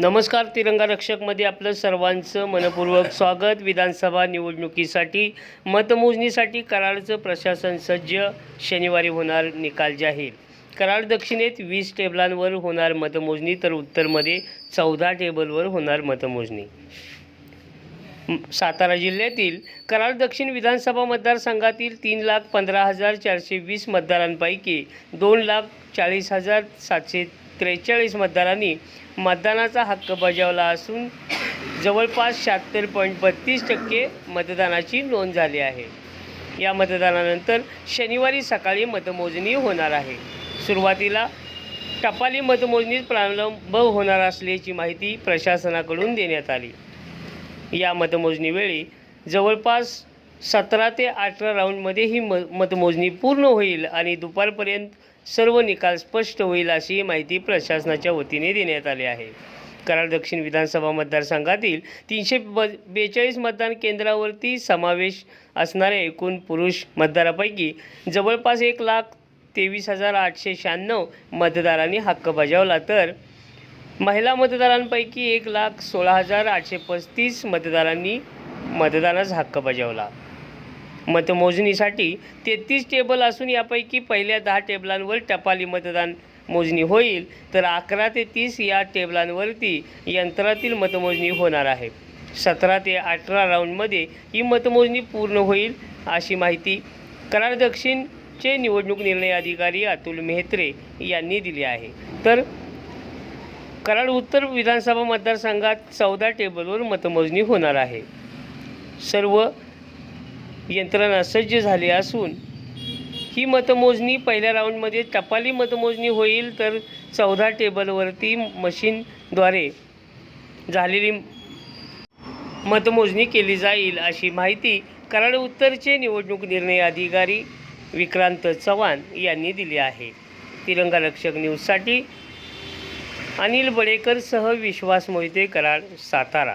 नमस्कार तिरंगा रक्षकमध्ये आपलं सर्वांचं मनपूर्वक स्वागत. विधानसभा निवडणुकीसाठी मतमोजणीसाठी कराडचं प्रशासन सज्ज. शनिवारी होणार निकाल जाहीर. कराड दक्षिणेत वीस टेबलांवर होणार मतमोजणी तर उत्तरमध्ये चौदा टेबलवर होणार मतमोजणी. सातारा जिल्ह्यातील कराड दक्षिण विधानसभा मतदारसंघातील तीन लाख पंधरा हजार चारशे वीस मतदारांपैकी दोन लाख चाळीस हजार सातशे त्रेचाळीस मतदारांनी मतदानाचा हक्क बजावला असून जवळपास शहात्तर पॉईंट बत्तीस टक्के मतदानाची नोंद झाली आहे. या मतदानानंतर शनिवारी सकाळी मतमोजणी होणार आहे. सुरुवातीला टपाली मतमोजणीत प्रारंभ होणार असल्याची माहिती प्रशासनाकडून देण्यात आली. या मतमोजणीवेळी जवळपास सतरा ते अठरा राऊंडमध्ये ही म मतमोजणी पूर्ण होईल आणि दुपारपर्यंत सर्व निकाल स्पष्ट होईल अशी माहिती प्रशासनाच्या वतीने देण्यात आली आहे. कराड दक्षिण विधानसभा मतदारसंघातील तीनशे ब बेचाळीस मतदान केंद्रावरती समावेश असणाऱ्या एकूण पुरुष मतदारापैकी जवळपास एक लाख तेवीस हजार आठशे शहाण्णव मतदारांनी हक्क बजावला तर महिला मतदारांपैकी एक लाख सोळा हजार आठशे पस्तीस मतदारांनी मतदानास हक्क बजावला. मतमोजणीसाठी तेहतीस टेबल असून यापैकी पहिल्या दहा टेबलांवर टपाली मतदान मोजणी होईल. तर अकरा ते तीस या टेबलांवरती यंत्रातील मतमोजणी होणार आहे. सतरा ते अठरा राऊंडमध्ये ही मतमोजणी पूर्ण होईल अशी माहिती कराड दक्षिणचे निवडणूक निर्णय अधिकारी अतुल मेहत्रे यांनी दिली आहे. तर कराड उत्तर विधानसभा मतदारसंघात चौदा टेबलवर मतमोजणी होणार आहे. सर्व यंत्रणा सज्ज झाली असून ही मतमोजणी पहिल्या राऊंडमध्ये टपाली मतमोजणी होईल तर चौदा टेबलवरती मशीनद्वारे झालेली मतमोजणी केली जाईल अशी माहिती कराड उत्तरचे निवडणूक निर्णय अधिकारी विक्रांत चव्हाण यांनी दिली आहे. तिरंगा रक्षक न्यूजसाठी अनिल बडेकरसह विश्वास मोहिते कराड सातारा.